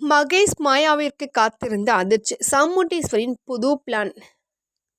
மகேஷ் மாயாவிற்கு காத்திருந்த அதிர்ச்சி. சாமுண்டீஸ்வரின் புது பிளான்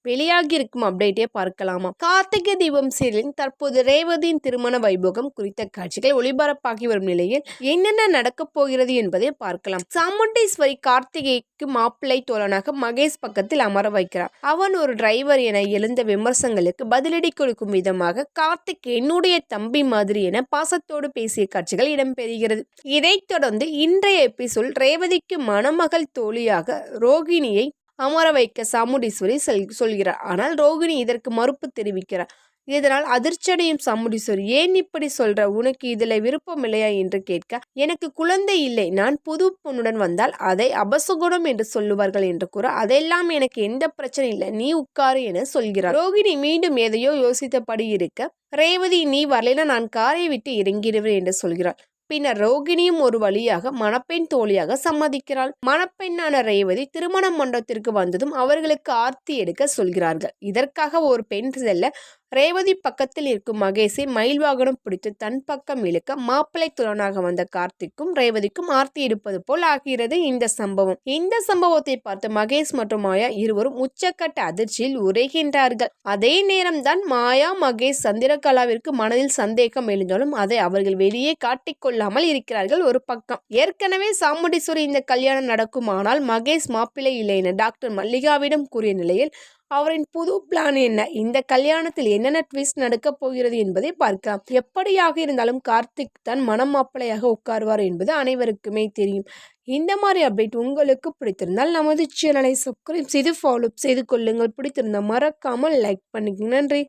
வெளியாகி இருக்கும் அப்டேட்டே பார்க்கலாமா? கார்த்திகை தீபம் சீரியலின் தற்போது ரேவதியின் திருமண வைபோகம் குறித்த காட்சிகள் ஒளிபரப்பாகி வரும் நிலையில் என்னென்ன நடக்கப் போகிறது என்பதை பார்க்கலாம். சாமுண்டீஸ்வரி கார்த்திகைக்கு மாப்பிள்ளை தோழனாக மகேஷ் பக்கத்தில் அமர வைக்கிறார். அவன் ஒரு டிரைவர் என எழுந்த விமர்சனங்களுக்கு பதிலடி கொடுக்கும் விதமாக கார்த்திக் என்னுடைய தம்பி மாதிரி என பாசத்தோடு பேசிய காட்சிகள் இடம்பெறுகிறது. இதைத் தொடர்ந்து இன்றைய எபிசோட் ரேவதிக்கு மணமகள் தோழியாக ரோகிணியை அமர வைக்க சாமுண்டீஸ்வரி செல் சொல்கிறார். ஆனால் ரோகிணி இதற்கு மறுப்பு தெரிவிக்கிறார். இதனால் அதிர்ச்சியடையும் சாமுண்டீஸ்வரி ஏன் இப்படி சொல்ற? உனக்கு இதுல விருப்பம் இல்லையா என்று கேட்க எனக்கு குழந்தை இல்லை. நான் புது பொண்ணுடன் வந்தால் அதை அபசகுணம் என்று சொல்லுவார்கள் என்று கூற அதெல்லாம் எனக்கு எந்த பிரச்சனை இல்லை. நீ உட்காரு என சொல்கிறார். ரோகிணி மீண்டும் எதையோ யோசித்தபடி இருக்க ரேவதி நீ வரலைன்னா நான் காரை விட்டு இறங்கிடுவேன் என்று சொல்கிறாள் பின்னர் ரோகிணியும் ஒரு வழியாக மணப்பெண் தோழியாக சம்மதிக்கிறாள். மணப்பெண்ணான ரேவதி திருமண மண்டபத்திற்கு வந்ததும் அவர்களுக்கு ஆர்த்தி எடுக்க சொல்கிறார்கள். இதற்காக ஒரு பெண் செல்ல ரேவதி பக்கத்தில் இருக்கும் மகேஷை மயில் வாகனம் பிடித்து தன் பக்கம் இழுக்க மாப்பிள்ளை துறனாக வந்த கார்த்திக்கும் ரேவதிக்கும் ஆர்த்தி எடுப்பது போல் ஆகிறது இந்த சம்பவம். இந்த சம்பவத்தை பார்த்து மகேஷ் மற்றும் மாயா இருவரும் உச்சக்கட்ட அதிர்ச்சியில் உரைகின்றார்கள் அதே நேரம்தான் மாயா மகேஷ் சந்திரகலாவிற்கு மனதில் சந்தேகம் எழுந்தாலும் அதை அவர்கள் வெளியே காட்டிக்கொள்ளாமல் இருக்கிறார்கள் ஒரு பக்கம். ஏற்கனவே சாமுண்டீஸ்வரி இந்த கல்யாணம் நடக்குமானால் மகேஷ் மாப்பிள்ளை இல்லை என டாக்டர் மல்லிகாவிடம் கூறிய நிலையில் அவரின் புது பிளான் என்ன? இந்த கல்யாணத்தில் என்னென்ன ட்விஸ்ட் நடக்கப் போகிறது என்பதை பார்க்கலாம். எப்படியாக இருந்தாலும் கார்த்திக் தான் மனம் மாப்பிளையாக உட்காருவார் என்பது அனைவருக்குமே தெரியும். இந்த மாதிரி அப்டேட் உங்களுக்கு பிடித்திருந்தால் நமது சேனலை சப்ஸ்கிரைப் செய்து ஃபாலோ செய்து கொள்ளுங்கள். பிடித்திருந்தால் மறக்காமல் லைக் பண்ணுங்க. நன்றி.